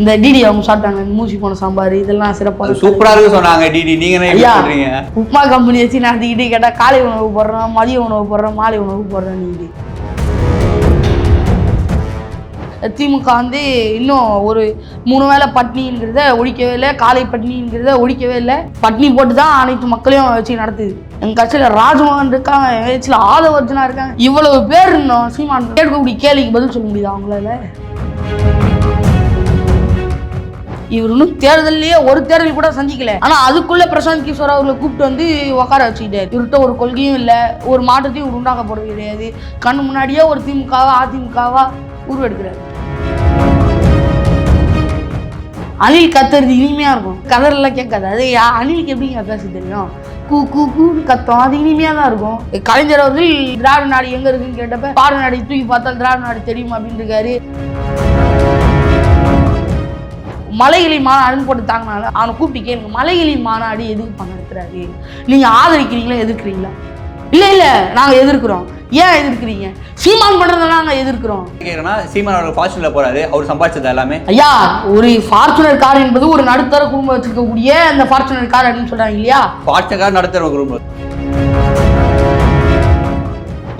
இந்த டிடி அவங்க சாப்பிட்டாங்க மூசி போன சாம்பார் இதெல்லாம் சிறப்பாக சூப்பரா இருக்கு சொன்னாங்க டிடி நீங்க ஐயா உப்மா கம்பெனி வச்சு நடத்திக்கிட்டு கேட்டால் காலை உணவு போடுறோம் மதிய உணவு போடுறோம் மாலை உணவு போடுறோம் நீங்கள் திமுக வந்து இன்னும் ஒரு மூணு வேளை பட்னிங்கிறத ஒழிக்கவே இல்லை காலை பட்னிங்கிறத ஒழிக்கவே இல்லை. பட்னி போட்டு தான் அனைத்து மக்களையும் வச்சு நடத்துது. எங்கள் கட்சியில் ராஜ்மோகன் இருக்காங்க எங்கள் கட்சியில் ஆதவர்ஜனா இருக்காங்க. இவ்வளவு பேர் இருந்தோம் சீமான் கேட்கக்கூடிய கேள்விக்கு பதில் சொல்ல முடியுதா அவங்களால? இவர் இன்னும் தேர்தல்லையே ஒரு தேர்தல் கூட சந்திக்கல. ஆனா அதுக்குள்ள பிரசாந்த் கிஷோர் அவர்களை கூப்பிட்டு வந்து உட்கார வச்சுக்கிட்டாரு. இவர்கிட்ட ஒரு கொள்கையும் இல்லை. ஒரு மாற்றத்தையும் இவர் உண்டாக்க போறது கிடையாது. கண் முன்னாடியே ஒரு திமுகவா அதிமுகவா உருவெடுக்கிறாரு. அணில் கத்துறது இனிமையா இருக்கும். கதறெல்லாம் கேட்காது. அது யா- அணிலுக்கு எப்படிங்க பேச தெரியும்? கூ கூ கூன்னு கத்தோம். அது இனிமையாக தான் இருக்கும். கலைஞர் அவர்கள் திராவிட நாடு எங்கே இருக்குன்னு கேட்டப்ப பாட நாடு தூக்கி பார்த்தா திராவிட நாடு தெரியுமா அப்படின்னு இருக்காரு. மலைகளின் மாநாடுன்னு போட்டு தாங்கினால அவனை கூப்பிட்டு கேளுங்க. மலைகளின் மாநாடு எதுக்கு பண்ண நடத்துறாரு நீங்க ஆதரிக்கிறீங்களா எதிர்க்கிறீங்களா? இல்ல இல்ல நாங்க எதிர்க்கிறோம். ஏன் எதிர்க்கிறீங்க? சீமான் பண்றதை நாங்க எதிர்க்கிறோம். கேக்குறேன்னா சீமான் அவர்கள் ஃபார்ச்சுன்ல போறாரு. அவர் சம்பாதிச்சது எல்லாமே. ஐயா ஒரு ஃபார்ச்சுனர் கார் என்பது ஒரு நடுத்தர குடும்பம் வச்சிருக்கக்கூடிய அந்த ஃபார்ச்சுனர் கார் அப்படின்னு சொல்றாங்க இல்லையா? ஃபார்ச்சுனர் நடத்துற குரூப்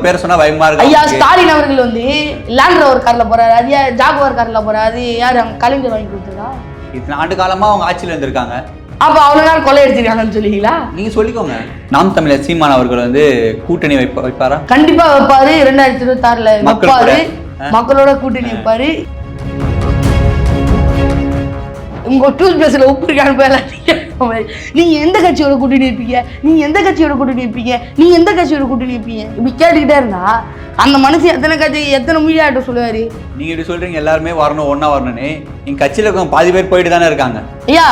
பேர் சொன்னா பயமா ஐயா இருக்கு ஸ்டாலின் அவர்கள் வந்து லேண்ட் ரோவர் கார்ல போறாரு. அது ஜாகுவார் கார்ல போறாரு? அது யார் கலைஞர் வாங்கி கொடுத்ததா? இத்தனை ஆண்டு காலமா அவங்க ஆட்சியில இருந்திருக்காங்க. அப்ப அவ்வளவு நாள் கொள்ளை எடுத்திருக்காங்கன்னு சொல்லுவீங்களா? நீங்க சொல்லிக்கோங்க. நாம் தமிழர் சீமான் அவர்கள் வந்து கூட்டணி வைப்ப வைப்பாரா? கண்டிப்பா வைப்பாரு. ரெண்டாயிரத்தி இருபத்தி ஆறுல மக்கள் வைப்பாரு. கூட. மக்களோட கூட்டணி வைப்பாரு. உங்க டூத் பேஸ்ல உப்பு இருக்கான்னு போய். நீங்க எந்த கட்சியோட கூட்டணி இருப்பீங்க? நீங்க எந்த கட்சியோட கூட்டணி இருப்பீங்க? நீங்க எந்த கட்சியோட கூட்டணி இருப்பீங்க? இப்படி கேட்டுக்கிட்டே இருந்தா அந்த மனுஷன் எத்தனை கட்சி எத்தனை மீடியாட்ட சொல்லுவாரு? நீங்க இப்படி சொல்றீங்க எல்லாருமே வரணும் ஒண்ணா வரணும்னு. எங்க கட்சியில இருக்கவங்க பாதி பேர் போயிட்டு தானே இருக்காங்க. ஐயா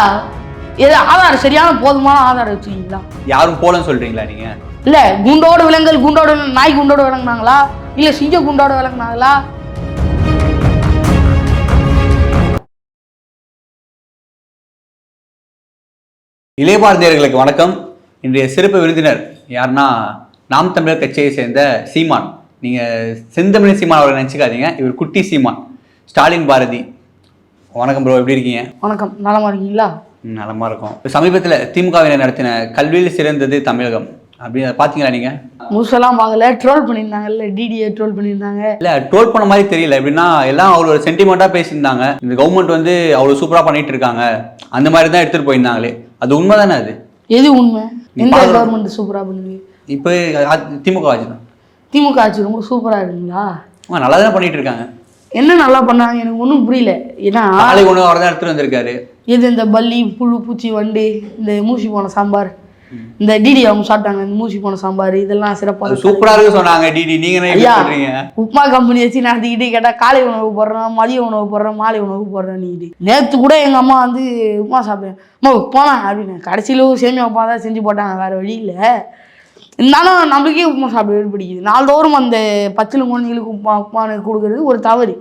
இது ஆதாரம் சரியான போதுமான ஆதாரம் வச்சுக்கீங்களா யாரும் போலன்னு சொல்றீங்களா நீங்க? இல்ல குண்டோட விலங்குகள் குண்டோட நாய் குண்டோட விளங்குனாங்களா இல்ல சிங்க குண்டோட விளங்குனாங்களா இளையபாரதியர்களுக்கு வணக்கம். இன்றைய சிறப்பு விருந்தினர் யாருன்னா நாம் தமிழர் கட்சியை சேர்ந்த சீமான். நீங்க செந்தமிழ் சீமான் அவர்களை நினைச்சுக்காதீங்க. இவர் குட்டி சீமான். ஸ்டாலின் பாரதி. வணக்கம் ப்ரோ எப்படி இருக்கீங்க? வணக்கம். நலமா இருக்கீங்களா? ம், நலமா இருக்கும். இப்ப சமீபத்துல திமுகவினர் நடத்தின கல்வியில் சிறந்தது தமிழகம். அப்படின்னு பாத்தீங்களா நீங்க? முழுசெல்லாம் பார்க்கல ட்ரோல் பண்ணியிருந்தாங்கல்ல டிடியை ட்ரோல் பண்ணியிருந்தாங்க. இல்ல ட்ரோல் பண்ண மாதிரி தெரியல. எப்படின்னா எல்லாம் அவ்வளோ சென்டிமெண்ட்டாக பேசியிருந்தாங்க. இந்த கவர்மெண்ட் வந்து அவ்வளோ சூப்பரா பண்ணிட்டு இருக்காங்க. அந்த மாதிரி தான் எடுத்துட்டு போயிருந்தாங்களே. அது உண்மை தானே அது? எது உண்மை? எந்த. கவர்மெண்ட் சூப்பரா பண்ணுது? இப்போ திமுக ஆட்சி தான். திமுக ஆட்சி ரொம்ப சூப்பரா இருக்குங்களா? ஆமா, நல்லா தானே பண்ணிட்டு இருக்காங்க. என்ன நல்லா பண்ணாங்க? எனக்கு ஒன்றும் புரியல. ஏன்னா காலை உணவு அவர் தான் எடுத்துட்டு வந்திருக்காரு. எது இந்த பல்லி புழு பூச்சி வண்டு இந்த மூசி போன சாம்பார்? இந்த டிடி அவங்க சாப்பிட்டாங்க இந்த மூசி போன சாம்பார் இதெல்லாம் சிறப்பாக சூப்பரா இருக்கு சொன்னாங்க டிடி நீங்க ஐயா சொல்றீங்க? உப்மா கம்பெனி வச்சு நடத்திக்கிட்டு கேட்டால் காலை உணவு போடுறோம் மதிய உணவு போடுறோம் மாலை உணவு போடுறோம் நீ நேற்று கூட எங்கள் அம்மா வந்து உப்மா சாப்பிட்டேன். அம்மா உப்மா அப்படின்னு. கடைசியில் சேமியா உப்மா தான் செஞ்சு போட்டாங்க வேறு வழி இல்லை. இருந்தாலும் நம்மளுக்கே உப்மா சாப்பிட பிடிக்குது நாள்தோறும் அந்த பச்சில குழந்தைங்களுக்கு உப்மா உப்மான்னு கொடுக்கறது ஒரு தவறு.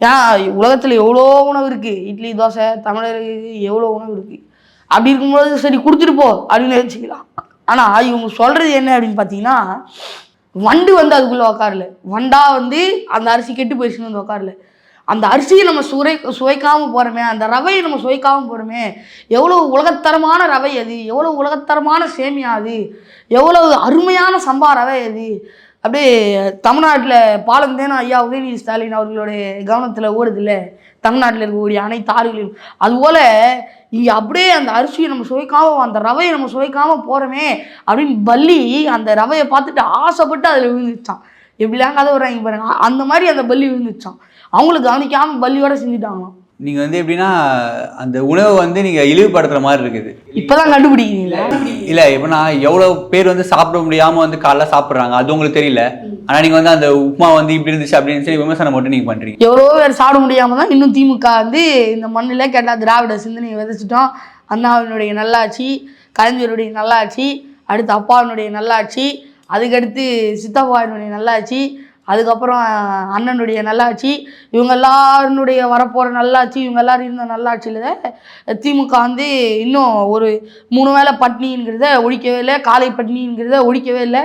ஏன்னா உலகத்தில் எவ்வளோ உணவு இருக்குது இட்லி தோசை தமிழருக்கு எவ்வளோ உணவு இருக்குது அப்படி இருக்கும்போது சரி கொடுத்துட்டு போ அப்படின்னு வச்சுக்கலாம் ஆனால் இவங்க சொல்கிறது என்ன அப்படின்னு பார்த்தீங்கன்னா வண்டு வந்து அதுக்குள்ளே உக்காரல. வண்டா வந்து அந்த அரிசி கெட்டு போயிடுச்சுன்னு வந்து உக்காரல. அந்த அரிசியை நம்ம சுவை சுவைக்காமல் போகிறோமே அந்த ரவையை நம்ம சுவைக்காமல் போகிறோமே எவ்வளோ உலகத்தரமான ரவை அது எவ்வளோ உலகத்தரமான சேமியா அது எவ்வளோ அருமையான சம்பா ரவை அது. அப்படியே தமிழ்நாட்டில் பாலந்தேன ஐயா உதயநிதி ஸ்டாலின் அவர்களுடைய கவனத்தில் ஓடுதில்ல. தமிழ்நாட்டில் இருக்கக்கூடிய அனைத்து ஆறுகளையும். அதுபோல் இங்கே அப்படியே அந்த அரிசியை நம்ம சுவைக்காமல் அந்த ரவையை நம்ம சுவைக்காமல் போகிறோமே அப்படின்னு பல்லி அந்த ரவையை பார்த்துட்டு ஆசைப்பட்டு அதில் விழுந்துச்சான் எப்படிலாம் கதை வர்றாங்க பாருங்க. அந்த மாதிரி அந்த பல்லி விழுந்துச்சான் அவங்களுக்கு கவனிக்காமல் பல்லியோட செஞ்சுட்டாங்களாம். நீங்க வந்து எப்படின்னா அந்த உணவை வந்து நீங்க இழிவுபடுத்துற மாதிரி இருக்குது. இப்போதான் கண்டுபிடிக்கிறீங்களா? இல்ல எப்படின்னா எவ்வளவு பேர் வந்து சாப்பிட முடியாம வந்து காலைல சாப்பிடுறாங்க அது உங்களுக்கு தெரியல. ஆனா நீங்க வந்து அந்த உப்புமா வந்து இப்படி இருந்துச்சு அப்படின்னு சொல்லி விமர்சனம் மட்டும் நீங்க பண்றீங்க. எவ்வளோ பேர் சாப்பிட முடியாம தான் இன்னும் திமுக வந்து இந்த மண்ணில் கேட்டால் திராவிட சிந்தனையை விதைச்சிட்டோம். அண்ணாவினுடைய நல்லாட்சி கலைஞருடைய நல்லாட்சி அடுத்து அப்பாவினுடைய நல்லாட்சி அதுக்கடுத்து சித்தப்பாவினுடைய நல்லாட்சி அதுக்கப்புறம் அண்ணனுடைய நல்லாட்சி இவங்க எல்லாருடைய வரப்போகிற நல்லாட்சி இவங்க எல்லாரும் இருந்த நல்லாட்சியில் திமுக வந்து இன்னும் ஒரு மூணு வேளை பட்னிங்கிறத ஒழிக்கவே இல்லை காலை பட்னிங்கிறத ஒழிக்கவே இல்லை.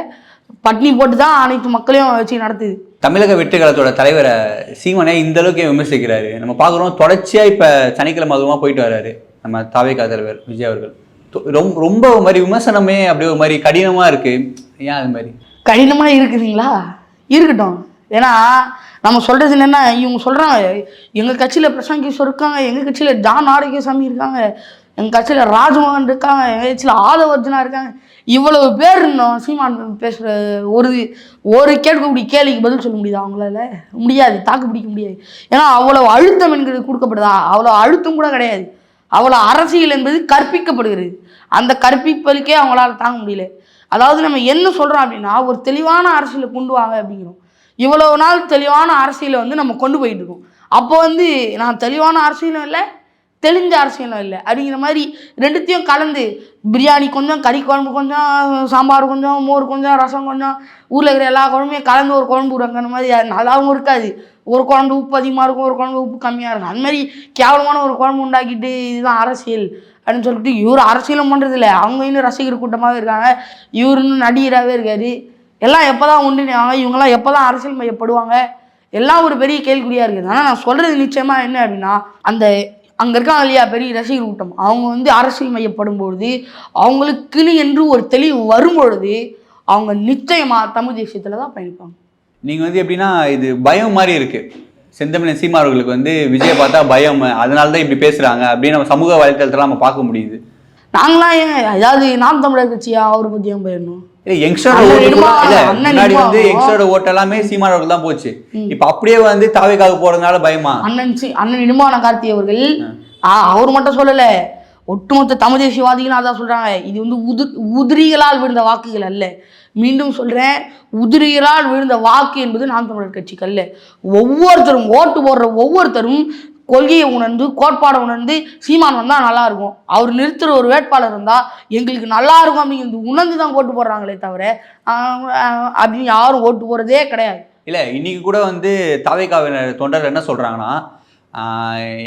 பட்னி போட்டு தான் அனைத்து மக்களையும் வச்சு நடத்துது. தமிழக வெற்றிகளத்தோட தலைவரை சீமானே இந்த அளவுக்கு விமர்சிக்கிறாரு? நம்ம பார்க்குறோம் தொடர்ச்சியா இப்ப சனிக்கிழமை அதுவுமா போயிட்டு வராரு நம்ம தாவேகா தலைவர் விஜய் அவர்கள். ரொம்ப ரொம்ப ஒரு மாதிரி விமர்சனமே அப்படியே ஒரு மாதிரி கடினமா இருக்கு. ஏன் அது மாதிரி? கடினமாக இருக்குதுங்களா? இருக்கட்டும். ஏன்னா நம்ம சொல்கிறது என்னென்னா இவங்க சொல்கிறாங்க எங்கள் கட்சியில் பிரசாந்த் கிஷோர் இருக்காங்க எங்கள் கட்சியில் ஜான் ஆரோக்கியசாமி இருக்காங்க எங்கள் கட்சியில் ராஜ்மோகன் இருக்காங்க எங்கள் கட்சியில் ஆதவர்ஜனா இருக்காங்க. இவ்வளவு பேர் இருந்தோம் சீமான் பேசுகிற ஒரு ஒரு கேட்கக்கூடிய கேள்விக்கு பதில் சொல்ல முடியுதா அவங்களால? முடியாது தாக்கு பிடிக்க முடியாது. ஏன்னா அவ்வளோ அழுத்தம் என்கிறது கொடுக்கப்படுதா? அவ்வளோ அழுத்தம் கூட கிடையாது. அவ்வளோ அரசியல் என்பது கற்பிக்கப்படுகிறது. அந்த கற்பிப்பதுக்கே அவங்களால தாங்க முடியல. அதாவது நம்ம என்ன சொல்கிறோம் அப்படின்னா ஒரு தெளிவான அரசியலை கொண்டு வாங்க அப்படிங்கிறோம். இவ்வளோ நாள் தெளிவான அரசியலை வந்து நம்ம கொண்டு போயிட்டு இருக்கோம். அப்போ வந்து நான் தெளிவான அரசியலும் இல்லை தெளிஞ்ச அரசியலும் இல்லை. அப்படிங்கிற மாதிரி ரெண்டுத்தையும் கலந்து பிரியாணி கொஞ்சம் கறி குழம்பு கொஞ்சம் சாம்பார் கொஞ்சம் மோர் கொஞ்சம் ரசம் கொஞ்சம் ஊரில் இருக்கிற எல்லா குழம்பையும் கலந்து ஒரு குழம்பு விடுங்கிற மாதிரி அது நல்லாவும் இருக்காது. ஒரு குழம்பு உப்பு அதிகமாக இருக்கும் ஒரு குழம்பு உப்பு கம்மியாக இருக்கும். அந்த மாதிரி கேவலமான ஒரு குழம்பு உண்டாக்கிட்டு இதுதான் அரசியல். அப்படின்னு சொல்லிட்டு இவர் அரசியலும் பண்ணுறது இல்லை அவங்க இன்னும் ரசிகர் கூட்டமாகவே இருக்காங்க. இவருன்னு நடிகராகவே இருக்காரு. எல்லாம் எப்போ தான் ஒன்றிணைவாங்க இவங்கெல்லாம் எப்போ தான் அரசியல் மையப்படுவாங்க? எல்லாம் ஒரு பெரிய கேள்விக்குறியாக இருக்குது. ஆனால் நான் சொல்கிறது நிச்சயமாக என்ன அப்படின்னா அந்த அங்கே இருக்காங்க இல்லையா பெரிய ரசிகர் கூட்டம். அவங்க வந்து அரசியல் மையப்படும் பொழுது அவங்களுக்குன்னு என்று ஒரு தெளிவு வரும் பொழுது அவங்க நிச்சயமாக தமிழ் தேசியத்தில் தான் பயணிப்பாங்க. நீங்கள் வந்து எப்படின்னா இது பயம் மாதிரி இருக்குது செந்தமிழன் சீமா அவர்களுக்கு வந்து விஜயை பார்த்தா பயம் அதனால தான் இப்படி பேசுறாங்க அப்படின்னு நம்ம சமூக வலைத்தளத்துல நம்ம பார்க்க முடியுது. நாங்களாம் ஏன் அதாவது நாம் தமிழர் கட்சியா? அவரை பற்றி ஏன் போயிடணும் முன்னாடி வந்து யங்ஸ்டரோட ஓட்டு எல்லாமே சீமான் அவர்கள் தான் போச்சு. இப்ப அப்படியே வந்து தாவேக்காக போறதுனால பயமா? அண்ணன் அண்ணன் இடுமான கார்த்தி அவர்கள் அவர் மட்டும் சொல்லல. ஒட்டுமொத்த தமிழ் தேசியவாதிகளும் அதான் சொல்றாங்க. இது வந்து உது உதிரிகளால் விழுந்த வாக்குகள் அல்ல. மீண்டும் சொல்கிறேன் உதிரியரால் விழுந்த வாக்கு என்பது நாம் தமிழர் கட்சிக்கல்ல ஒவ்வொருத்தரும் ஓட்டு போடுற ஒவ்வொருத்தரும் கொள்கையை உணர்ந்து கோட்பாடை உணர்ந்து சீமான் வந்தால் நல்லாயிருக்கும் அவர் நிறுத்துகிற ஒரு வேட்பாளர் இருந்தால் எங்களுக்கு நல்லாயிருக்கும் அப்படிங்கிறது உணர்ந்து தான் ஓட்டு போடுறாங்களே தவிர அப்படின்னு யாரும் ஓட்டு போடுறதே கிடையாது. இல்லை இன்னைக்கு கூட வந்து தாவேக்காவினர் தொண்டர் என்ன சொல்கிறாங்கன்னா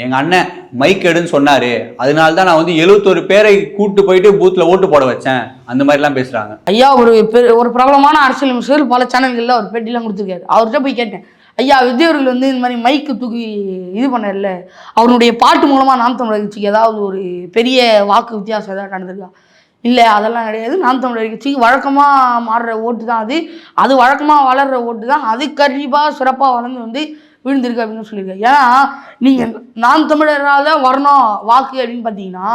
எங்கள் அண்ணன் மைக் எடுன்னு சொன்னாரு. அதனால தான் நான் வந்து எழுபத்தொரு பேரை கூட்டு போயிட்டு பூத்தில் ஓட்டு போட வச்சேன். அந்த மாதிரிலாம் பேசுகிறாங்க ஐயா ஒரு ஒரு பிரபலமான அரசியல் அமைச்சர் பல சேனல்களில் ஒரு பேட்டிலாம் கொடுத்துருக்காரு. அவர்கிட்ட போய் கேட்டேன். ஐயா விஜய் அவர்கள் வந்து இந்த மாதிரி மைக்கு தூக்கி இது பண்ணல அவருடைய பாட்டு மூலமாக நாம் தமிழர் கட்சிக்கு ஏதாவது ஒரு பெரிய வாக்கு வித்தியாசம் ஏதாவது நடந்திருக்கா? இல்லை அதெல்லாம் கிடையாது. நாம் தமிழர் கட்சிக்கு வழக்கமாக மாறுற ஓட்டு தான் அது. அது வழக்கமாக வளர்கிற ஓட்டு தான் அது கண்டிப்பாக சிறப்பாக வளர்ந்து வந்து விழுந்திருக்கு அப்படின்னு சொல்லியிருக்காரு. ஏன்னா நீங்கள் நாம் தமிழரால் வரணும் வாக்கு அப்படின்னு பார்த்தீங்கன்னா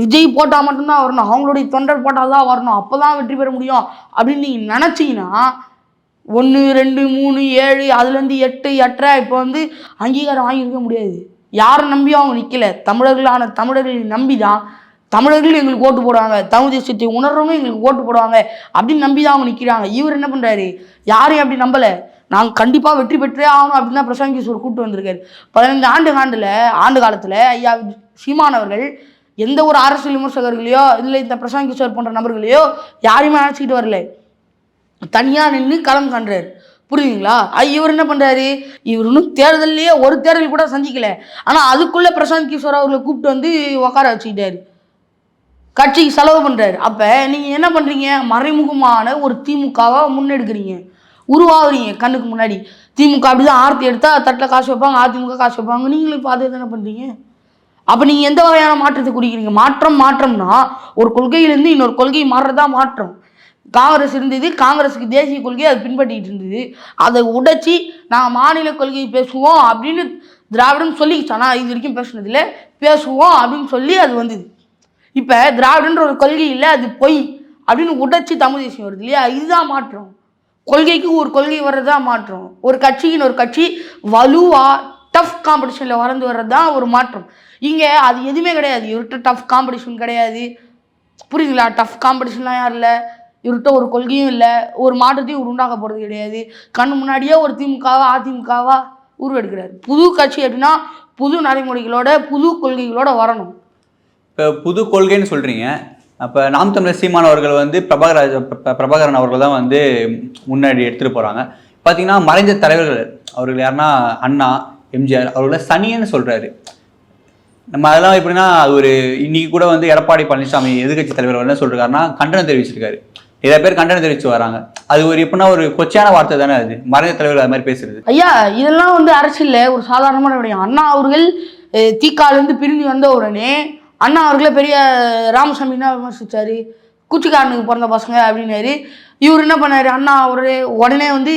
விஜய் போட்டால் மட்டும்தான் வரணும். அவங்களுடைய தொண்டர் போட்டால் தான் வரணும். அப்போ தான் வெற்றி பெற முடியும் அப்படின்னு நீங்கள் நினச்சிங்கன்னா ஒன்று ரெண்டு மூணு ஏழு அதுலேருந்து எட்டு எட்டரை இப்போ வந்து அங்கீகாரம் வாங்கியிருக்க முடியாது. யாரை நம்பியும் அவங்க நிற்கல தமிழர்களான தமிழர்களை நம்பி தான் தமிழர்கள் எங்களுக்கு ஓட்டு போடுவாங்க. தமிழ் தேசியத்தை உணர்றவங்க எங்களுக்கு ஓட்டு போடுவாங்க அப்படின்னு நம்பி தான் அவங்க நிற்கிறாங்க இவர் என்ன பண்ணுறாரு யாரையும் அப்படி நம்பலை. நாங்கள் கண்டிப்பாக வெற்றி பெற்றே ஆகணும் அப்படின்னு தான் பிரசாந்த் கிஷோர் கூப்பிட்டு வந்திருக்காரு. பதினைந்து ஆண்டு ஆண்டில் ஆண்டு காலத்தில் ஐயா சீமான் அவர்கள் எந்த ஒரு அரசியல் விமர்சகர்களையோ இல்லை இந்த பிரசாந்த் கிஷோர் போன்ற நபர்களையோ யாரையுமே அழைச்சிக்கிட்டு வரல. தனியாக நின்று களம் காண்றாரு. புரியுதுங்களா? ஐ, இவர் என்ன பண்ணுறாரு இவர் இன்னும் தேர்தல்லையே ஒரு தேர்தல் கூட சந்திக்கல. ஆனால் அதுக்குள்ளே பிரசாந்த் கிஷோர் அவர்களை கூப்பிட்டு வந்து உட்கார வச்சுக்கிட்டாரு. கட்சிக்கு செலவு பண்ணுறாரு அப்போ நீங்கள் என்ன பண்ணுறீங்க மறைமுகமான ஒரு திமுகவை முன்னெடுக்கிறீங்க. உருவாகுறீங்க கண்ணுக்கு முன்னாடி. திமுக அப்படி தான் ஆர்த்தி எடுத்தால் தட்டில் காசு வைப்பாங்க அதிமுக காசு வைப்பாங்க. நீங்களும் இப்போ அதே தானே பண்ணுறீங்க அப்போ நீங்கள் எந்த வகையான மாற்றத்தை குறிக்கிறீங்க? மாற்றம் மாற்றம்னா ஒரு கொள்கையிலேருந்து இன்னொரு கொள்கை மாறுறதா மாற்றம். காங்கிரஸ் இருந்தது காங்கிரஸுக்கு தேசிய கொள்கையை அது பின்பற்றிட்டு இருந்தது. அதை உடைச்சி நாங்கள் மாநில கொள்கையை பேசுவோம் அப்படின்னு திராவிடன் சொல்லிக்கிச்சு ஆனால் இது வரைக்கும் பேசுனதில்ல. பேசுவோம் அப்படின்னு சொல்லி அது வந்தது. இப்போ திராவிடன்ற ஒரு கொள்கை இல்லை அது பொய் அப்படின்னு உடைச்சி தமிழ் தேசியம் வருது இல்லையா? இதுதான் மாற்றம். கொள்கைக்கு ஒரு கொள்கை வர்றது தான் மாற்றம். ஒரு கட்சியின் ஒரு கட்சி வலுவாக டஃப் காம்படிஷனில் வளர்ந்து வர்றது தான் ஒரு மாற்றம். இங்கே அது எதுவுமே கிடையாது. இவர்கிட்ட டஃப் காம்படிஷன் கிடையாது. புரியுதுங்களா? டஃப் காம்படிஷன்லாம் யாரும் இல்லை. இவர்கிட்ட ஒரு கொள்கையும் இல்லை. ஒரு மாற்றத்தையும் இவர் போகிறது கிடையாது. கண் முன்னாடியே ஒரு திமுகவா அதிமுகவா உருவெடுக்கிறார். புது கட்சி அப்படின்னா புது நடைமுறைகளோட புது கொள்கைகளோட வரணும். இப்போ புது கொள்கைன்னு சொல்கிறீங்க அப்போ நாம் தமிழர் சீமான் அவர்கள் வந்து பிரபாகராஜ் பிரபாகரன் அவர்கள் தான் வந்து முன்னாடி எடுத்துகிட்டு போகிறாங்க பார்த்தீங்கன்னா மறைந்த தலைவர்கள் அவர்கள் யாருன்னா அண்ணா எம்ஜிஆர் அவர்கள சனியன்னு சொல்கிறாரு நம்ம அதெல்லாம் எப்படின்னா அது ஒரு இன்னைக்கு கூட வந்து எடப்பாடி பழனிசாமி எதிர்கட்சி தலைவர் என்ன சொல்கிறாருன்னா கண்டனம் தெரிவிச்சிருக்காரு. நிறைய பேர் கண்டனம் தெரிவிச்சு வராங்க. அது ஒரு எப்படின்னா ஒரு கொச்சையான வார்த்தை தானே அது. மறைந்த தலைவர் அது மாதிரி பேசுறது. ஐயா இதெல்லாம் வந்து அரசியல் ஒரு சாதாரணமான விடயம். அண்ணா அவர்கள் தீக்காலேருந்து பிரிஞ்சு வந்த உடனே அண்ணா அவர்களே பெரிய ராமசாமி என்ன விமர்சிச்சாரு? குச்சிக்காரனுக்கு பிறந்த பசங்க அப்படின்னாரு. இவர் என்ன பண்ணார்? அண்ணா அவரு உடனே வந்து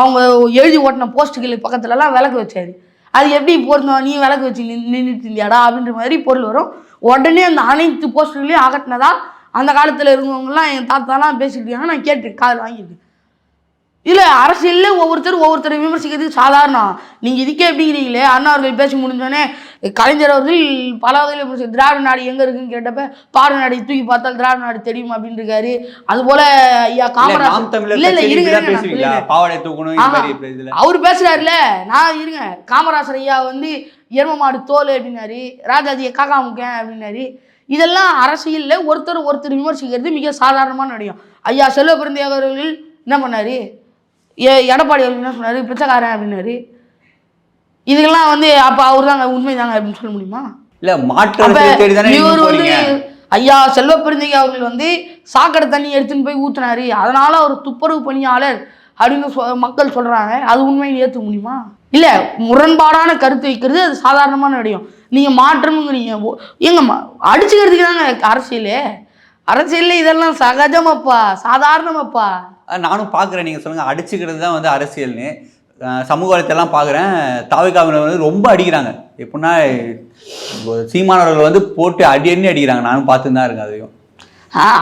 அவங்க எழுதி ஓட்டின போஸ்ட்டுகள் பக்கத்துலலாம் விளக்கு வச்சார். அது எப்படி பொருந்தோம்? நீ விளக்கு வச்சு நின்றுட்டு இல்லையாடா அப்படின்ற மாதிரி பொருள் வரும். உடனே அந்த அனைத்து போஸ்ட்டுகளையும் அகட்டினதா அந்த காலத்தில் இருந்தவங்கலாம் என் தாத்தாலாம் பேசிட்டு நான் கேட்டு காதில் வாங்கியிருக்கேன். இல்லை அரசியலில் ஒவ்வொருத்தரும் ஒவ்வொருத்தரை விமர்சிக்கிறது சாதாரணம். நீங்கள் இதுக்கே எப்படிங்கிறீங்களே அண்ணா அவர்கள் பேசி முடிஞ்சோடனே கலைஞர் அவர்கள் பல வகையில் விமர்சி திராவிட நாடு எங்கே இருக்குன்னு கேட்டப்ப பாரத நாடு தூக்கி பார்த்தால் திராவிட நாடு தெரியும் அப்படின்னு இருக்காரு. அதுபோல ஐயா காமராஜ் இல்ல இல்ல இருங்க அவர் பேசுறாருல நான் இருங்க. காமராசர் ஐயா வந்து எரும மாடு தோல் அப்படின்னாரு. ராஜாஜியை காக்கா முக்கேன் அப்படின்னாரு. இதெல்லாம் அரசியல்ல ஒருத்தர் ஒருத்தர் விமர்சிக்கிறது மிக சாதாரணமான விடயம் ஐயா செல்வ பிறந்தை அவர்கள் என்ன பண்ணாரு? எடப்பாடி அவர்கள் என்ன சொன்னாரு? பிச்சைக்காரன் அப்படின்னாரு. இதுக்கெல்லாம் வந்து அப்ப அவர் தாங்க உண்மைதாங்க அப்படின்னு சொல்ல முடியுமா? இல்ல மாற்று இவர் வந்து ஐயா செல்வ பெருந்தகை அவர்கள் வந்து சாக்கடை தண்ணி எடுத்துன்னு போய் ஊத்துனாரு. அதனால அவர் துப்புரவு பணியாளர் அப்படின்னு சொ- மக்கள் சொல்றாங்க. அது உண்மையை ஏற்றுக்க முடியுமா? இல்ல முரண்பாடான கருத்து வைக்கிறது அது சாதாரணமான விடயம். நீங்க மாற்றம்ங்கிறீங்க ஓ- ஏங்கம்மா அடிச்சுக்கிறதுக்கு தாங்க அரசியலே? அரசியல்ல இதெல்லாம் சகஜமாப்பா சாதாரணமாப்பா. நானும் பார்க்குறேன். நீங்கள் சொல்லுங்க. அடிச்சுக்கிறது தான் வந்து அரசியல்னு. சமூக வலைத்தெல்லாம் பார்க்குறேன். தாவிகாவினர் வந்து ரொம்ப அடிக்கிறாங்க. எப்படின்னா சீமானவர்கள் வந்து போட்டு அடி அடி அடிக்கிறாங்க. நானும் பார்த்து தான் இருக்கேன் அதையும்.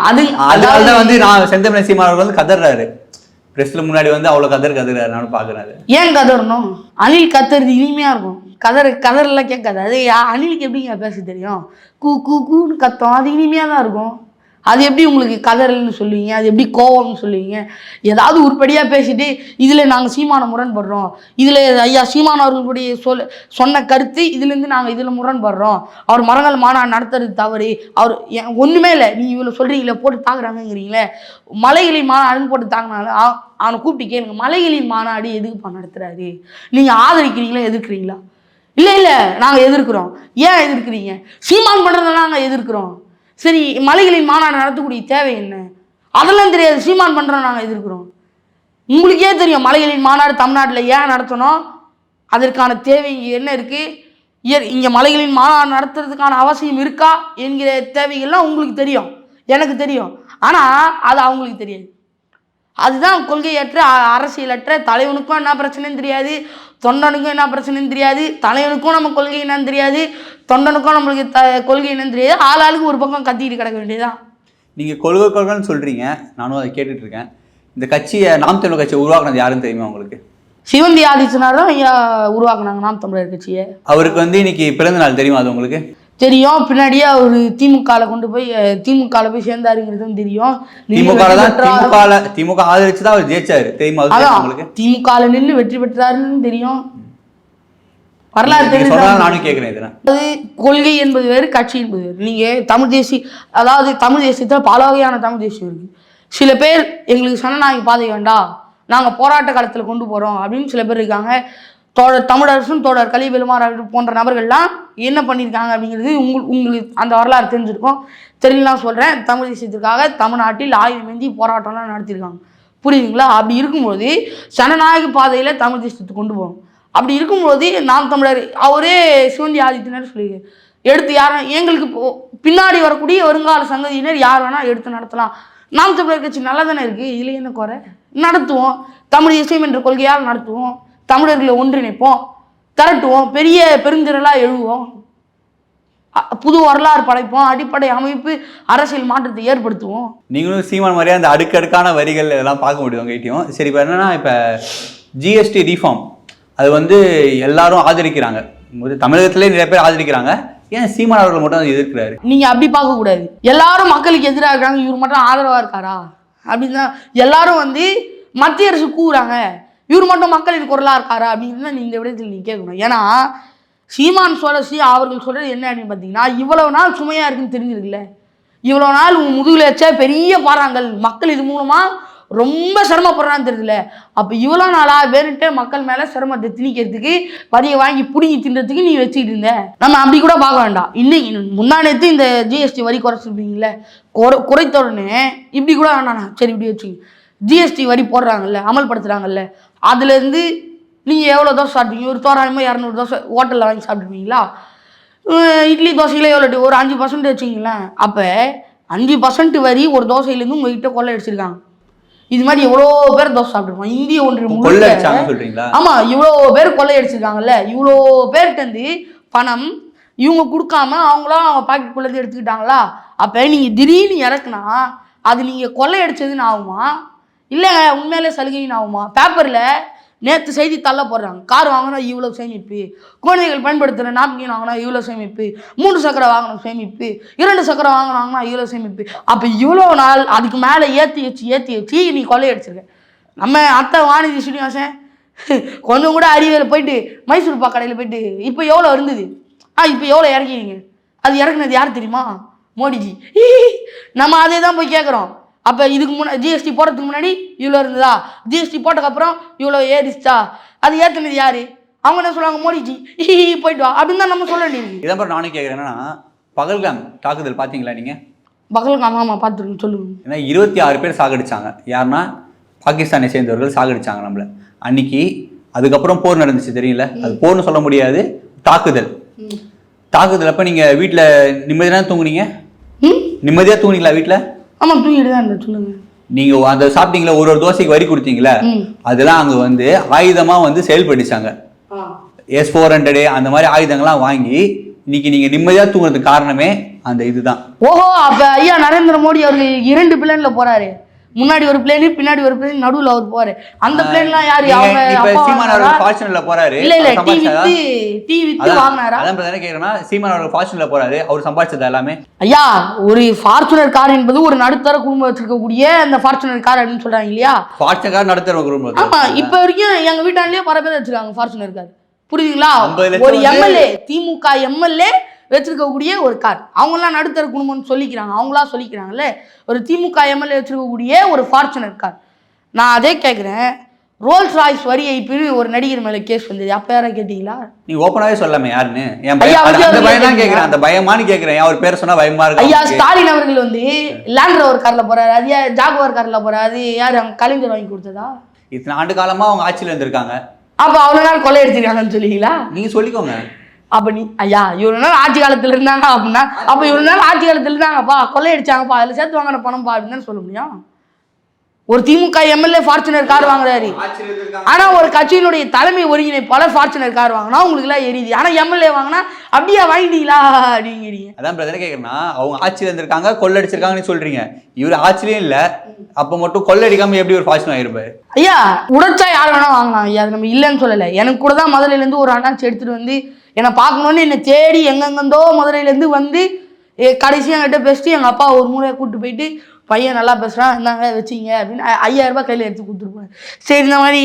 அது அதனால தான் வந்து நான் செந்தமிழ் சீமானவர்கள் வந்து கதறாரு ப்ரெஸ்ல முன்னாடி வந்து அவ்வளோ கதர் கதறாரு. நானும் பார்க்குறேன் அது. ஏன் கதறணும்? அணில் கத்துறது இனிமையா இருக்கும். கதற கதறெல்லாம் கேட்காது. அது அணிலுக்கு எப்படிங்க பேச தெரியும்? கூ கூ கூன்னு கத்தும். அது இனிமையாக தான் இருக்கும். அது எப்படி உங்களுக்கு கதறல்னு சொல்லுவீங்க? அது எப்படி கோவம்னு சொல்லுவீங்க? ஏதாவது உருப்படியாக பேசிட்டு இதில் நாங்கள் சீமான முரண்படுறோம். இதில் ஐயா சீமான் அவர்களுடைய சொல் சொன்ன கருத்து இதுலேருந்து நாங்கள் இதில் முரண்படுறோம். அவர் மரங்கள் மாநாடு நடத்துறது தவறு. அவர் ஏன் ஒன்றுமே இல்லை. நீ இவ்வளோ சொல்கிறீங்களே போட்டு தாக்குறாங்கங்கிறீங்களே. மலைகளை மாநாடுன்னு போட்டு தாங்கினாலும் அவனை கூப்பிட்டு கேளுங்க. மலைகளின் மாநாடு எதுக்குப்பா நடத்துறாரு? நீங்கள் ஆதரிக்கிறீங்களா எதிர்க்கிறீங்களா? இல்லை இல்லை. நாங்கள் எதிர்க்கிறோம். ஏன் எதிர்க்கிறீங்க? சீமான் பண்ணுறதை நாங்கள் எதிர்க்கிறோம். சரி மலைகளின் மாநாடு நடத்தக்கூடிய தேவை என்ன? அதெல்லாம் தெரியாது. சீமான் பண்ணுறோம் நாங்கள் எதிர்க்கிறோம். உங்களுக்கே தெரியும் மலைகளின் மாநாடு தமிழ்நாட்டில் ஏன் நடத்தணும்? அதற்கான தேவை இங்கே என்ன இருக்குது இங்கே மலைகளின் மாநாடு நடத்துறதுக்கான அவசியம் இருக்கா? என்கிற தேவைகள்லாம் உங்களுக்கு தெரியும். எனக்கு தெரியும். ஆனால் அது அவங்களுக்கு தெரியாது. அதுதான் கொள்கையற்ற அரசியலற்ற. தலைவனுக்கும் என்ன பிரச்சனைன்னு தெரியாது தொண்டனுக்கும் என்ன பிரச்சனைன்னு தெரியாது தலைவனுக்கும் நம்ம கொள்கை என்னன்னு தெரியாது தொண்டனுக்கும் நம்மளுக்கு த கொள்கை என்னன்னு தெரியாது. ஆள் ஆளுக்கு ஒரு பக்கம் கத்திக்கிட்டு கிடக்க வேண்டியதுதான். நீங்கள் கொள்கை கொள்கைன்னு சொல்கிறீங்க நானும் அதை கேட்டுட்டு இருக்கேன் இந்த கட்சியை நாம் தமிழர் கட்சியை உருவாக்குனது யாருன்னு தெரியுமா உங்களுக்கு? சிவந்தி ஆதிச்சனார் தான் ஐயா உருவாக்குனாங்க நாம் தமிழர் கட்சியை. அவருக்கு வந்து இன்னைக்கு பிறந்த நாள் தெரியுமா அது உங்களுக்கு? தெரியும் பின்னாடியே அவர் திமுகவில் கொண்டு போய் திமுகவில் போய் சேர்ந்தாருங்கிறதும் தெரியும். திமுக வெற்றி தான் பெற்றாரு. திமுக திமுக ஆதரிச்சு தான் அவர் ஜெயிச்சாரு. தெரியுமா உங்களுக்கு? நின்று வெற்றி பெற்றாருன்னு தெரியும். வரலாறு நீங்க நானும் கேட்குறேன் கொள்கை என்பது வேறு கட்சி என்பது வேறு. நீங்கள் தமிழ் தேசி அதாவது தமிழ் தேசியத்தில் பல வகையான தமிழ் தேசியம் இருக்குது சில பேர் எங்களுக்கு சனநாயக பாதை வேண்டாம். நாங்கள் போராட்ட காலத்தில் கொண்டு போகிறோம் அப்படின்னு சில பேர் இருக்காங்க. தோழர் தமிழரசும் தோழர் கலி பெருமாறு போன்ற நபர்கள்லாம் என்ன பண்ணியிருக்காங்க அப்படிங்கிறது உங்கள் உங்களுக்கு அந்த வரலாறு தெரிஞ்சிருக்கும். தெரியலாம் சொல்கிறேன் தமிழ் தேசியத்திற்காக தமிழ்நாட்டில் ஆயுதம் ஏந்தி போராட்டம்லாம் நடத்தியிருக்காங்க. புரியுதுங்களா? அப்படி இருக்கும்போது ஜனநாயக பாதையில் தமிழ் தேசத்தை கொண்டு போகும் அப்படி இருக்கும்போது நாம் தமிழர் அவரே சிவந்தி ஆதித்யனர் சொல்லியிருக்காரு. எடுத்து யாரும் எங்களுக்கு இப்போ பின்னாடி வரக்கூடிய வருங்கால சங்கதியினர் யார் வேணால் எடுத்து நடத்தலாம். நாம் தமிழர் கட்சி நல்லா தானே இருக்குது இதில் என்ன குறை? நடத்துவோம். தமிழ் இசையம் என்ற கொள்கையால் நடத்துவோம். தமிழர்களை ஒன்றிணைப்போம் திரட்டுவோம் பெரிய பெருந்திரளாக எழுவோம். புது வரலாறு படைப்போம் அடிப்படை அமைப்பு அரசியல் மாற்றத்தை ஏற்படுத்துவோம். நீங்களும் சீமான் மாதிரியே அந்த அடுக்கடுக்கான வரிகள் இதெல்லாம் பார்க்க முடியும் உங்ககிட்டயும். சரி இப்போ என்னன்னா இப்போ ஜிஎஸ்டி ரீஃபார்ம் அது வந்து எல்லாரும் ஆதரிக்கிறாங்க. தமிழகத்திலே நிறைய பேர் ஆதரிக்கிறாங்க. ஏன் சீமான் அவர்கள் மட்டும் எதிர்க்கிறாரு? நீங்க அப்படி பார்க்க கூடாது. எல்லாரும் மக்களுக்கு எதிராக இருக்காங்க இவர் மட்டும் ஆதரவா இருக்காரா? அப்படின்னு தான் எல்லாரும் வந்து மத்திய அரசு கூறாங்க இவர் மட்டும் மக்களின் குரலாக இருக்காரா அப்படின்னு தான் இந்த விடயத்தில் நீ கேட்கணும். ஏன்னா சீமான் சோழசி அவர்கள் சொல்றது என்ன அப்படின்னு பார்த்தீங்கன்னா இவ்வளவு நாள் சுமையா இருக்குன்னு தெரிஞ்சிருக்குல்ல. இவ்வளவு நாள் உன் முதுகுல வச்ச பெரிய பாறாங்கள் மக்கள் இது மூலமா ரொம்ப சிரமப்படுறான்னு தெரியல அப்போ இவ்வளோ நாளாக வேறுட்டு மக்கள் மேலே சிரமத்தை திணிக்கிறதுக்கு வரியை வாங்கி பிடுங்கி தின்றதுக்கு நீ வச்சுக்கிட்டு இருந்த. நம்ம அப்படி கூட பார்க்க வேண்டாம். இன்னைக்கு முன்னாடி இந்த ஜிஎஸ்டி வரி குறைச்சிருப்பீங்களே குறை குறைத்த உடனே இப்படி கூட வேணாண்ணா சரி இப்படி வச்சுங்க ஜிஎஸ்டி வரி போடுறாங்கல்ல அமல்படுத்துறாங்கல்ல அதுலேருந்து நீங்கள் எவ்வளோ தோசை சாப்பிட்டீங்க ஒரு தோராயமாக இரநூறு தோசை ஹோட்டலில் வாங்கி சாப்பிட்ருப்பீங்களா அஹ் இட்லி தோசையில எவ்வளோ ஒரு அஞ்சு பர்சன்ட் வச்சிங்களேன் அப்போ அஞ்சு பர்சன்ட் வரி ஒரு தோசையிலேருந்து உங்ககிட்ட கொள்ளை அடிச்சிருக்காங்க. இது மாதிரி எவ்வளோ பேர் தோசை சாப்பிட்ருப்பாங்க இந்திய ஒன்றியம் கொள்ள முழுக்க- அடிச்சாங்க சொல்றீங்களா? ஆமா இவ்வளோ பேர் கொள்ளையடிச்சிருக்காங்கல்ல இவ்வளோ பேர்கிட்ட இருந்து பணம் இவங்க கொடுக்காம அவங்களாம் அவங்க பாக்கெட்டுக்குள்ள இருந்து எடுத்துக்கிட்டாங்களா? அப்போ நீங்கள் திடீர்னு இறக்குனா அது நீங்கள் கொள்ளையடிச்சதுன்னு ஆகுமா? இல்லை உண்மையிலே சலுகைன்னு ஆகுமா? பேப்பரில் நேற்று செய்தி தள்ள போடுறாங்க. கார் வாங்கினா இவ்வளோ சேமிப்பு. குழந்தைகள் பயன்படுத்துகிற நாப்கின் வாங்கினா இவ்வளோ சேமிப்பு. மூணு சக்கரை வாங்கணும் சேமிப்பு. இரண்டு சக்கரை வாங்கினாங்கன்னா இவ்வளோ சேமிப்பு. அப்போ இவ்வளோ நாள் அதுக்கு மேலே ஏற்றி வச்சு ஏற்றி வச்சு நீ கொள்ளையடிச்சிருக்க நம்ம அத்தை வாணிஜி ஸ்ரீனிவாசன் கொஞ்சம் கூட அறிவியல் போயிட்டு மைசூர் பா கடையில் போயிட்டு இப்போ எவ்வளோ இருந்தது? ஆ இப்போ எவ்வளோ இறக்கிங்க அது இறக்குனது யார் தெரியுமா? மோடிஜி. நம்ம அதே தான் போய் கேட்குறோம் அப்போ இதுக்கு முன்னாடி ஜிஎஸ்டி போடுறதுக்கு முன்னாடி இவ்வளோ இருந்ததா? ஜிஎஸ்டி போட்டதுக்கப்புறம் இவ்வளோ ஏறிச்சா? அது ஏற்றுனது யாரு? அவங்க என்ன சொல்லுவாங்க? மோடிஜி. போயிட்டு வா. அப்படின்னு தான் நம்ம சொல்ல வேண்டியிருக்கு இதான் பாரு நானும் கேட்குறேன் என்னன்னா பகல்காம் தாக்குதல் பார்த்தீங்களா நீங்க? பகலுக்கு ஆமாம் பார்த்துருங்க சொல்லுங்க ஏன்னா இருபத்தி ஆறு பேர் சாகடிச்சாங்க. யாருன்னா பாகிஸ்தானை சேர்ந்தவர்கள் சாகடிச்சாங்க நம்மள. அன்னைக்கு அதுக்கப்புறம் போர் நடந்துச்சு தெரியல அது போர்னு சொல்ல முடியாது. தாக்குதல். தாக்குதல். அப்ப நீங்க வீட்ல நிம்மதியா தூங்குனீங்க? ம்? நிம்மதியா தூங்குனீங்களா வீட்ல? ஆமாம் தூங்கிட்டு தான் இருந்தேன் சொல்லுங்க. நீங்க அந்த சாப்பிட்டீங்களா? ஒரு ஒரு தோசைக்கு வரி கொடுத்தீங்களா? அதெல்லாம் அங்க வந்து ஆயுதமா வந்து செயல்படுச்சாங்க எஸ் ஃபோர் ஹண்ட்ரடு அந்த மாதிரி ஆயுதங்கள்லாம் வாங்கி இன்னைக்கு நீங்க நிம்மதியா தூங்குறதுக்கு காரணமே அந்த இதுதான். ஓஹோ அப்ப ஐயா நரேந்திர மோடி அவர்கள் இரண்டு பிளேன்ல போறாரு. முன்னாடி ஒரு பிளேனு பின்னாடி ஒரு பிளேன் நடுவுல அவர் போறாரு. அந்த பிளேன்லாம் யாரு? அவங்க அப்பா ஃபார்ச்சுனர்ல போறாரு. இல்ல இல்ல டீ? வித்து டீ வித்து அதான் வாங்கினாரா? அதான் பிரதமர் கேக்குறேன்னா சீமான் அவர்கள் ஃபார்ச்சுனர்ல போறாரு. அவர் சம்பாதிச்சது எல்லாமே? ஐயா ஒரு ஃபார்ச்சுனர் கார் என்பது ஒரு நடுத்தர குடும்பம் வச்சிருக்கக்கூடிய அந்த ஃபார்ச்சுனர் கார் அப்படின்னு சொல்றாங்க இல்லையா? ஃபார்ச்சுனர் நடத்துற குடும்பம் ஆமா இப்ப வரைக்கும் எங்க வீட்டாண்டலயே பல பேர் வச்சிருக்காங்க ஃபார்ச்சுனர் கார் புரியுதுங்களா? 50 லட்சம் ஒரு எம்எல்ஏ திமுக எம்எல்ஏ வச்சிருக்கக்கூடிய ஒரு கார். அவங்களாம் நடுத்தர குடும்பம்னு சொல்லிக்கிறாங்க. அவங்களா சொல்லிக்கிறாங்கல்ல? ஒரு திமுக எம்எல்ஏ வச்சிருக்கக்கூடிய ஒரு ஃபார்ச்சுனர் கார் நான் அதே கேட்குறேன் ரோல்ஸ் ராய்ஸ் வரி ஏய்ப்புன்னு ஒரு நடிகர் மேல கேஸ் வந்தது. அப்ப யாரா கேட்டீங்களா? நீ ஓப்பனாவே சொல்லாமே யாருன்னு? என் ஐயா, அந்த- பயம் தான்? கேக்குறேன். அந்த பயமான்னு கேக்குறேன். அவர் பேர் சொன்னா பயமா ஐயா இருக்கு ஸ்டாலின் அவர்கள் வந்து லேண்ட் ரோவர் கார்ல போறாரு. அது ஜாகுவார் கார்ல போறாரு. அது யார்? அவங்க கலைஞர் வாங்கி கொடுத்ததா? இத்தனை ஆண்டு காலமா அவங்க ஆட்சியில இருந்திருக்காங்க. அப்ப அவ்வளவு நாள் கொள்ளை அடிச்சிருக்காங்கன்னு சொல்லுவீங்களா? நீங்க சொல்லிக்கோங்க. அப்ப நீ ஐயா இவ்வளவு நாள் ஆட்சி காலத்துல இருந்தாங்க அப்படின்னா அப்ப இவ்வளவு நாள் ஆட்சி காலத்துல இருந்தாங்கப்பா கொள்ளை அடிச்சாங்கப்பா அதுல சேர்த்து வாங்கின பணம்ப்பா அப்படின்னு சொல்ல முடியும்? ஒரு திமுக எம்எல்ஏ ஃபார்ச்சுனர் கார் வாங்குறாரு. ஆட்சியில இருந்திருக்காங்க ஆனா ஒரு கட்சியினுடைய தலைமை ஒருங்கிணைப்பாளர் ஃபார்ச்சுனர் கார் வாங்கினா உங்களுக்கு எல்லாம் எரியுது. ஆனா எம்எல்ஏ வாங்கினா அப்படியா வாங்கிட்டீங்களா? அப்படிங்கிறீங்க. அதான் பிரதமர் கேக்குறேன்னா அவங்க ஆட்சியில இருந்திருக்காங்க கொள்ளடிச்சிருக்காங்கன்னு சொல்றீங்க. இவர் ஆட்சியிலயும் இல்ல அப்ப மட்டும் கொள்ளடிக்காம எப்படி ஒரு ஃபார்ச்சுனர் ஆயிருப்பாரு? ஐயா உடைச்சா யார் வேணா வாங்கலாம் ஐயா அது நம்ம இல்லைன்னு சொல்லலை. எனக்கு கூட தான் மதுரையில இருந்து ஒரு அண்ணாச்சி எடுத்துட்டு வந்து என்னை பார்க்கணுன்னு என்னை தேடி எங்கெங்கந்தோ மதுரையிலேருந்து வந்து ஏ, கடைசி என்கிட்ட பேசிட்டு எங்கள் அப்பா ஒரு மூலையை கூப்பிட்டு போயிட்டு பையன் நல்லா பேசுகிறான் இந்தாங்க வச்சிங்க அப்படின்னு ஐயாயிரரூபா கையில் எடுத்து கொடுத்துருப்பேன் சரி இந்த மாதிரி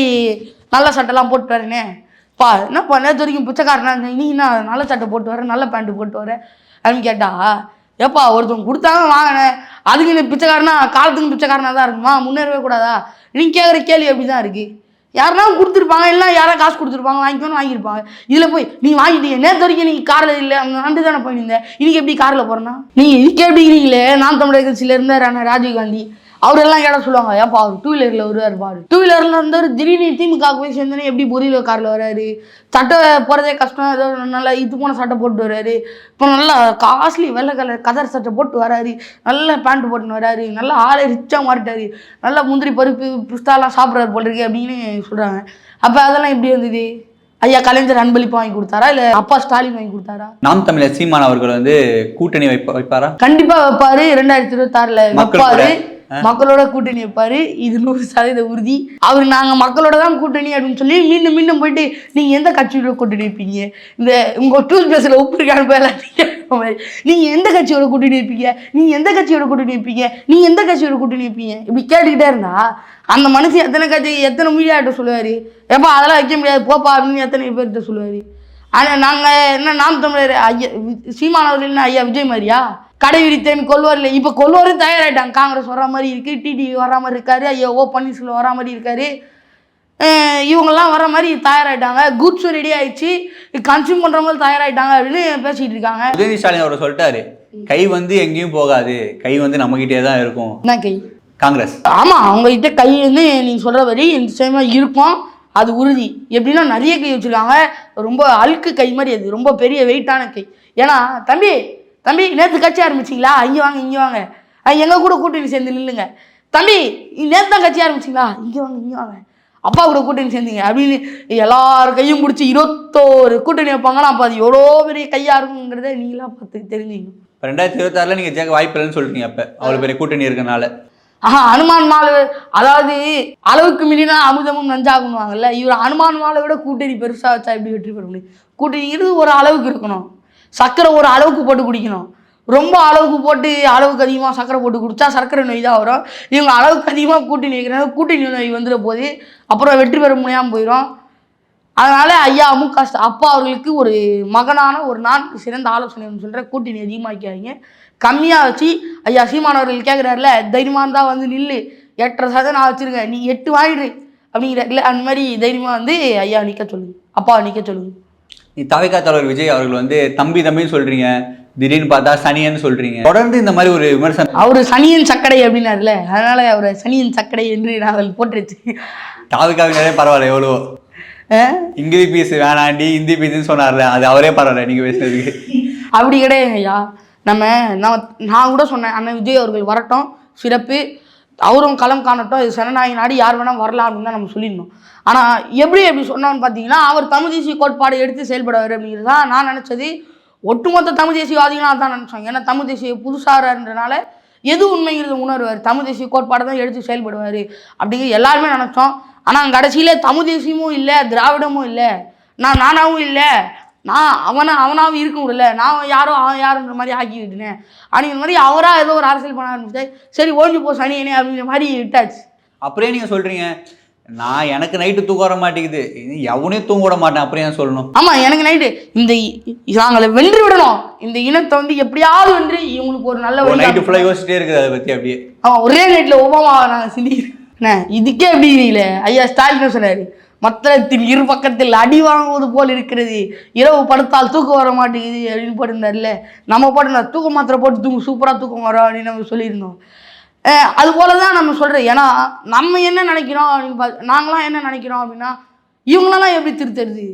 நல்ல சட்டைலாம் போட்டு வரேனே. பா என்னப்பா நேற்று வரைக்கும் பிச்சைக்காரனா இருந்தேன் நீ நான் நல்ல சட்டை போட்டு வரேன் நல்ல பேண்ட் போட்டு வர? அப்படின்னு கேட்டா ஏப்பா ஒருத்தவங்க கொடுத்தாங்க வாங்கினேன். அதுக்கு இந்த பிச்சைக்காரனா காலத்துக்கு பிச்சைக்காரனாக தான் இருக்குமா முன்னேறவே கூடாதா? நீங்கள் கேட்குற கேள்வி அப்படி தான் இருக்குது யாரெல்லாம் கொடுத்துருப்பாங்க எல்லாம் யாராவது காசு கொடுத்துருப்பாங்க வாங்கிக்கணும் வாங்கியிருப்பாங்க. இதில் போய் நீங்கள் வாங்கிட்டீங்க நேற்று வரைக்கும் நீங்கள் காரில் இல்லை அங்கே நண்டு தானே போயிருந்தேன் இன்னைக்கு எப்படி காரில் போகிறேன்னா நீங்கள் இது கேட்டுக்கிறீங்களே நான் தமிழர் கட்சியில் இருந்தார் அண்ணா ராஜீவ் காந்தி அவரெல்லாம் கேட்ட சொல்லுவாங்க ஏப்பா அவர் டூ வீலரில் வருவார் பாரு டூ வீலரில் இருந்தார் திடீர்னு திமுக போய் சேர்ந்தோன்னே எப்படி பொரியல காரில் வராரு. சட்டை போகிறதே கஷ்டம் ஏதோ நல்லா இது போன சட்டை போட்டு வராரு. இப்போ நல்லா காஸ்ட்லி வெள்ளை கலர் கதர் சட்டை போட்டு வராரு. நல்ல பேண்ட் போட்டுன்னு வராரு. நல்லா ஆளே ரிச்சாக மாறிட்டாரு. நல்லா முந்திரி பருப்பு பிஸ்தாலாம் சாப்பிட்றாரு போல் இருக்கு அப்படின்னு சொல்கிறாங்க அப்போ அதெல்லாம் எப்படி வந்தது ஐயா கலைஞர் அன்பளிப்பு வாங்கி கொடுத்தாரா? இல்லை அப்பா ஸ்டாலின் வாங்கி கொடுத்தாரா? நாம் தமிழர் சீமான் அவர்கள் வந்து கூட்டணி வைப்ப வைப்பாரா? கண்டிப்பா வைப்பாரு. ரெண்டாயிரத்தி இருபத்தாறுல மக்கள் வைப்பாரு. மக்களோட கூட்டணி வைப்பாரு. இது நூறு சதவீத உறுதி. அவர் நாங்க மக்களோட தான் கூட்டணி அப்படின்னு சொல்லி மீண்டும் மீண்டும் போயிட்டு நீங்க எந்த கட்சியோட கூட்டணி வைப்பீங்க? இந்த உங்க டூத் பேஸில் உப்பு இருக்கான்னு போய் நீங்கள் நீங்க எந்த கட்சியோட கூட்டணி வைப்பீங்க? நீங்கள் எந்த கட்சியோட கூட்டணி வைப்பீங்க? நீங்க எந்த கட்சியோட கூட்டணி வைப்பீங்க? இப்படி கேட்டுக்கிட்டே இருந்தா அந்த மனுஷன் எத்தனை கட்சி எத்தனை மீடியாட்ட சொல்லுவாரு? ஏப்பா அதெல்லாம் வைக்க முடியாது போப்பா அப்படின்னு எத்தனை பேர்கிட்ட சொல்லுவாரு? ஆனா நாங்க என்ன நாம் தமிழர் ஐயா சீமானவர்கள் என்ன ஐயா விஜய் மாதிரியா? கடை விரித்தேன் கொல்வாரில் இப்போ கொல்வாரும் தயாராகிட்டாங்க காங்கிரஸ் வர மாதிரி இருக்குது டிடி வர மாதிரி இருக்காரு ஐயோ ஓ பன்னீர்செல்வம் வர மாதிரி இருக்காரு. இவங்கெல்லாம் வர மாதிரி தயாராகிட்டாங்க குட்ஸும் ரெடி ஆயிடுச்சு. கன்சியூம் பண்ணுறவங்க தயாராகிட்டாங்க அப்படின்னு பேசிகிட்டு இருக்காங்க. உதயநிதி ஸ்டாலின் அவர் சொல்லிட்டாரு. கை வந்து எங்கேயும் போகாது. கை வந்து நம்மகிட்டே தான் இருக்கும். என்ன கை? காங்கிரஸ். ஆமாம் அவங்ககிட்ட கை வந்து நீங்கள் சொல்கிற வரி நிச்சயமாக இருக்கும். அது உறுதி. எப்படின்னா நிறைய கை வச்சுருக்காங்க. ரொம்ப அழுக்கு கை மாதிரி அது. ரொம்ப பெரிய வெயிட்டான கை. ஏன்னா தம்பி தம்பி நேற்று கட்சி ஆரம்பிச்சிங்களா? இங்கே வாங்க இங்கே வாங்க. எங்கள் கூட கூட்டணி சேர்ந்து நில்லுங்க. தம்பி நேற்று தான் கட்சி ஆரம்பிச்சிங்களா? இங்கே வாங்க இங்கே வாங்க. அப்பா கூட கூட்டணி சேர்ந்தீங்க அப்படின்னு எல்லார் கையும் பிடிச்சி இருபத்தோரு கூட்டணி வைப்பாங்கன்னா அப்போ அது எவ்வளோ பெரிய கையாக இருக்குங்கிறத நீங்களாம் பார்த்து தெரிஞ்சுக்கணும். இப்போ ரெண்டாயிரத்தி இருபத்தாறுல நீங்க ஜெக வாய்ப்பு இல்லைன்னு சொல்றீங்க அப்ப. அவ்வளவு பெரிய கூட்டணி இருக்கனால. ஆஹா அனுமான் மாலை அதாவது அளவுக்கு மீறினா அமுதமும் நஞ்சாகணுவாங்கல்ல இவர் அனுமான் மாலை விட கூட்டணி பெருசாக வச்சா எப்படி வெற்றி பெற முடியும்? கூட்டணிங்கிறது ஒரு அளவுக்கு இருக்கணும். சர்க்கரை ஒரு அளவுக்கு போட்டு குடிக்கணும். ரொம்ப அளவுக்கு போட்டு அளவுக்கு அதிகமாக சர்க்கரை போட்டு குடித்தா சர்க்கரை நோய் தான் வரும். இவங்க அளவுக்கு அதிகமாக கூட்டணி வைக்கிறாங்க கூட்டணி நோய் வந்துட போது அப்புறம் வெற்றி பெற முடியாமல் போயிடும் அதனால ஐயா மு க அப்பா அவர்களுக்கு ஒரு மகனான ஒரு நான் சிறந்த ஆலோசனை சொல்கிற கூட்டணி அதிகமாக்காதீங்க கம்மியாக வச்சு ஐயா சீமானவர்கள் கேட்குறாருல தைரியமாக இருந்தால் வந்து நில்லு. எட்டரை சதவீதம் நான் வச்சுருக்கேன் நீ எட்டு வாங்கிடு. அப்படிங்கிறாருல அந்த மாதிரி தைரியமாக வந்து ஐயா நிற்க சொல்லுங்க. அப்பாவை நிற்க சொல்லுங்க. நீ தவைக்கா தலைவர் விஜய் அவர்கள் வந்து தம்பி தம்பின்னு சொல்றீங்க திடீர்னு பார்த்தா சனியன்னு சொல்றீங்க. தொடர்ந்து இந்த மாதிரி ஒரு விமர்சனம். அவர் சனியன் சக்கடை அப்படின்னாருல அதனால அவரை சனியன் சக்கடை என்று நாங்கள் போட்டுருச்சு. தாவிக்காவினரே பரவாயில்ல எவ்வளோ இங்கிலீஷ் பீஸ் வேணாண்டி ஹிந்தி பீஸ்னு சொன்னார்ல அது அவரே பரவாயில்ல நீங்க பேசுனதுக்கு. அப்படி கிடையாதுங்க ஐயா நம்ம நம்ம நான் கூட சொன்னேன் அண்ணன் விஜய் அவர்கள் வரட்டும் சிறப்பு. அவரும் களம் காணட்டும் இது ஜனநாயக நாடு யார் வேணால் வரலாம் அப்படின்னு தான் நம்ம சொல்லிடணும் ஆனால் எப்படி எப்படி சொன்னோம்னு பார்த்தீங்கன்னா அவர் தமிழ் தேசிய கோட்பாடு எடுத்து செயல்படுவார் அப்படிங்கிறது தான் நான் நினச்சது. ஒட்டுமொத்த தமிழ் தேசியவாதிகளாக தான் நினச்சோம். ஏன்னா தமிழ் தேசிய புதுசாரன்றனால எது உண்மைங்கிறது உணர்வார். தமிழ் தேசிய கோட்பாடு தான் எடுத்து செயல்படுவார் அப்படிங்கிறது எல்லாருமே நினச்சோம். ஆனால் கடைசியில் தமிழ் தேசியமும் இல்லை திராவிடமும் இல்லை நான் நானாவும் இல்லை நான் அவனை அவனாவும் இருக்க முடியல நான் யாரோ அவன் யாருன்ற மாதிரி ஆக்கி விட்டுனேன் அப்படிங்கிற மாதிரி அவராக ஏதோ ஒரு அரசியல் பண்ண ஆரம்பிச்சிட்டாரு சரி ஓய்ஞ்சு போ சனியனே அப்படிங்கிற மாதிரி விட்டாச்சு அப்படியே நீங்க சொல்றீங்க. நான் எனக்கு நைட்டு தூக்க வர மாட்டேங்குது. இது எவனையும் தூங்க விட மாட்டேன். அப்படியே சொல்லணும். ஆமாம் எனக்கு நைட்டு இந்த நாங்களை வென்று விடணும். இந்த இனத்தை வந்து எப்படியாவது வென்று இவங்களுக்கு ஒரு நல்ல ஒரு நைட்டு ஃபுல்லாக யோசிச்சிட்டே இருக்குது அதை பத்தி அப்படியே. அவன் ஒரே நைட்டில் ஒபாமாவை நாங்கள் சிந்திக்கிறோம். என்ன? இதுக்கே எப்படி இல்லை ஐயா ஸ்டாலின் சொன்னார். மத்தளத்தின் இரு பக்கத்தில் அடி வாங்குவது போல் இருக்கிறது. இரவு படுத்தால் தூக்கம் வர மாட்டேங்குது. அப்படின்னு போட்டிருந்தார்ல. நம்ம போட்டிருந்தா தூக்க மாத்திரை போட்டு தூங்க சூப்பராக தூக்கம் வரும் அப்படின்னு நம்ம சொல்லியிருந்தோம். அது போல தான் நம்ம சொல்கிறோம் ஏன்னா நம்ம என்ன நினைக்கிறோம் அப்படின்னு பார்த்து நாங்களாம் என்ன நினைக்கிறோம் அப்படின்னா இவங்களெல்லாம் எப்படி திருத்தருது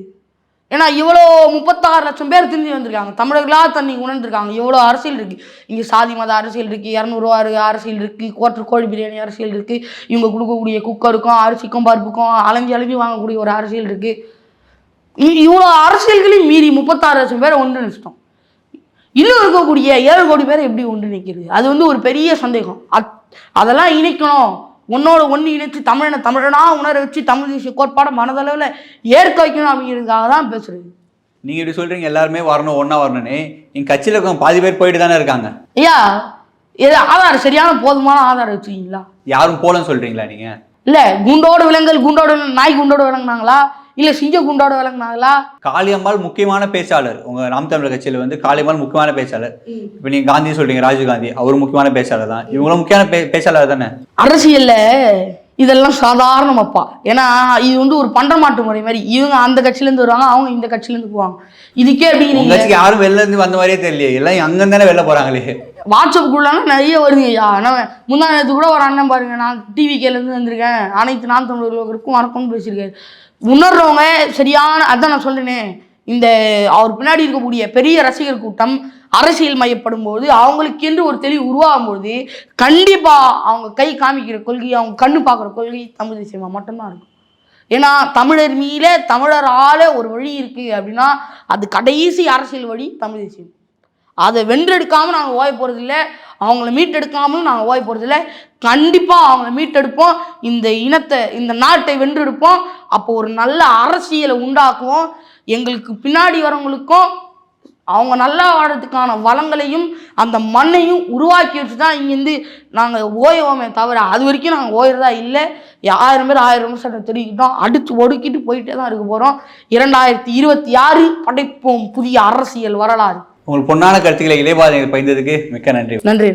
ஏன்னா இவ்வளோ முப்பத்தாறு லட்சம் பேர் திரும்பி வந்திருக்காங்க. தமிழர்களாக தண்ணி உணர்ந்துருக்காங்க. இவ்வளோ அரசியல் இருக்குது இங்கே சாதி மத அரசியல் இருக்குது இரநூறுவா அரசியல் இருக்குது கோற்று கோழி பிரியாணி அரசியல் இருக்குது இவங்க கொடுக்கக்கூடிய குக்கருக்கும் அரிசிக்கும் பருப்புக்கும் அலைஞ்சி அலைஞ்சி வாங்கக்கூடிய ஒரு அரசியல் இருக்குது இவ்வளோ அரசியல்களையும் மீறி முப்பத்தாறு லட்சம் பேரை ஒன்று நிறுத்தம் இன்னும் இருக்கக்கூடிய ஏழு கோடி பேரை எப்படி ஒன்று நிற்கிறது அது வந்து ஒரு பெரிய சந்தேகம். அத் அதெல்லாம் இணைக்கணும். உன்னோட ஒன்று இணைச்சு தமிழனை தமிழனா உணர வச்சு தமிழ் தேசிய கோட்பாடை மனதளவில் ஏற்க வைக்கணும் அப்படிங்கிறதுக்காக தான் பேசுறது நீங்க இப்படி சொல்றீங்க எல்லாருமே வரணும் ஒண்ணா வரணும்னு. நீங்க கட்சியில இருக்கவங்க பாதி பேர் போயிட்டு தானே இருக்காங்க. ஐயா இது ஆதாரம் சரியான போதுமான ஆதாரம் வச்சுக்கிங்களா? யாரும் போலன்னு சொல்றீங்களா நீங்க? இல்லை குண்டோடு விலங்குகள் குண்டோடு நாய் குண்டோடு விளங்குனாங்களா இல்லை சிங்க குண்டோடு விளங்குனாங்களா? காளியம்மாள் முக்கியமான பேச்சாளர். உங்க நாம் தமிழர் கட்சியில வந்து காளியம்மாள் முக்கியமான பேச்சாளர். இப்போ நீங்க காந்தி சொல்றீங்க ராஜீவ் காந்தி. அவர் முக்கியமான பேச்சாளர் தான். இவங்களும் முக்கியமான பேச்சாளர் தானே? அரசியல்ல இதெல்லாம் சாதாரணமாப்பா ஏன்னா இது வந்து ஒரு பண்டமாட்டு முறை மாதிரி. இவங்க அந்த கட்சியிலேருந்து வருவாங்க அவங்க இந்த கட்சியிலேருந்து போவாங்க. இதுக்கே நீங்க கட்சிக்கு யாரும் வெளில இருந்து வந்த மாதிரியே தெரியலையே. எல்லாம் அங்க தானே வெளில போறாங்களே. வாட்ஸ்அப்புக்குள்ளாங்க நிறைய வருதுங்க ஐயா. ஆனால் முந்தா நேரத்து கூட ஒரு அண்ணன் பாருங்க நான் டிவிகேலேருந்து வந்திருக்கேன். அனைத்து நான் தமிழர்களுக்கும் வணக்கம்னு பேசியிருக்காரு. உணர்றவங்க சரியான அதான் நான் சொல்றேனே இந்த அவர் பின்னாடி இருக்கக்கூடிய பெரிய ரசிகர் கூட்டம் அரசியல் மையப்படும் போது அவங்களுக்கென்று ஒரு தெளிவு உருவாகும் போது கண்டிப்பாக அவங்க கை காமிக்கிற கொள்கை அவங்க கண்ணு பார்க்குற கொள்கை தமிழ் தேசியமாக மட்டும்தான் இருக்கும். ஏன்னா தமிழர் மீல தமிழர் ஒரு வழி இருக்குது அப்படின்னா அது கடைசி அரசியல் வழி தமிழ் தேசியம். அதை வென்றெடுக்காமல் நாங்கள் ஓய போகிறதில்ல அவங்கள மீட்டெடுக்காமலும் நாங்கள் ஓய போகிறதில்ல கண்டிப்பாக அவங்கள மீட்டெடுப்போம். இந்த இனத்தை இந்த நாட்டை வென்றெடுப்போம். அப்போ ஒரு நல்ல அரசியலை உண்டாக்குவோம். எங்களுக்கு பின்னாடி வரவங்களுக்கும் அவங்க நல்லா வாழறதுக்கான வளங்களையும் அந்த மண்ணையும் உருவாக்கி வச்சு தான் இங்கேருந்து நாங்கள் ஓய்வோமே தவிர அது வரைக்கும் நாங்கள் ஓயிறதா இல்லை. ஆயிரம் பேர் ஆயிரம் விமர்சனம் தெரிவிக்கிட்டோம். அடித்து ஒடுக்கிட்டு போயிட்டே தான் இருக்க போகிறோம் இரண்டாயிரத்தி இருபத்தி ஆறு படைப்போம் புதிய அரசியல் வரலாறு. உங்களுக்கு பொன்னான கருத்துக்களை இளையபாதை பயந்ததுக்கு மிக்க நன்றி. நன்றி